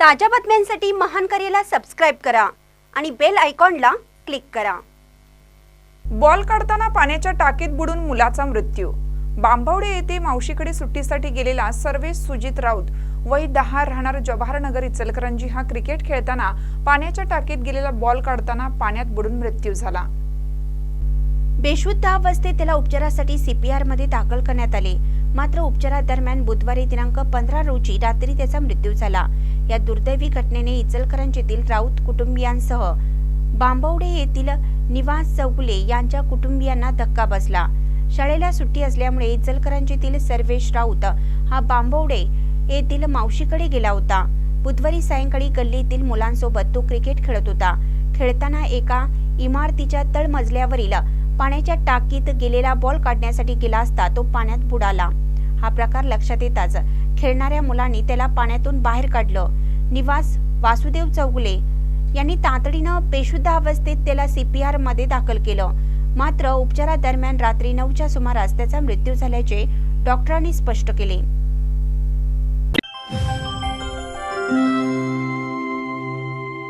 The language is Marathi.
ताज्या बातम्यांसाठी महान करेला सबस्क्राईब करा आणि बेल आयकॉनला क्लिक करा. बॉल काढताना पाण्याच्या टाकीत बुडून मुलाचा मृत्यू. बांबवडे येथे मावशीकडे सुट्टीसाठी गेलेला सर्वेश सुजित राऊत. वय दहा राहणार जवाहरनगर इचलकरंजी. हा क्रिकेट खेळताना पाण्याच्या टाकीत गेलेला बॉल काढताना पाण्यात बुडून मृत्यू झाला. बेशुद्धावस्थेत त्याला उपचारासाठी सीपीआरमध्ये दाखल करण्यात आले. मात्र उपचारादरम्यान बुधवारी दिनांक पंधरा रोजी रात्री त्याचा मृत्यू झाला. या दुर्दैवी घटनेने इचलकरंजीतील राऊत कुटुंबियांसह बांबवडे येथील निवास चौगुले यांच्या कुटुंबियांना धक्का बसला. शाळेला सुट्टी असल्यामुळे इचलकरंजीतील सर्वेश राऊत हा बांबवडे येथील मावशीकडे गेला होता. बुधवारी सायंकाळी गल्लीतील मुलांसोबत तो क्रिकेट खेळत होता. खेळताना एका इमारतीच्या तळमजल्यावरील पाण्याच्या टाकीत गेलेला बॉल काढण्यासाठी गेला असता तो पाण्यात बुडाला. हा प्रकार लक्षात येताच खेळणाऱ्या मुलांनी त्याला पाण्यातून बाहेर काढलं. निवास वासुदेव चौगुले यांनी तातडीनं बेशुद्ध अवस्थेत त्याला सीपीआरमध्ये दाखल केलं. मात्र उपचारादरम्यान रात्री नऊच्या सुमारास त्याचा मृत्यू झाल्याचे डॉक्टरांनी स्पष्ट केले.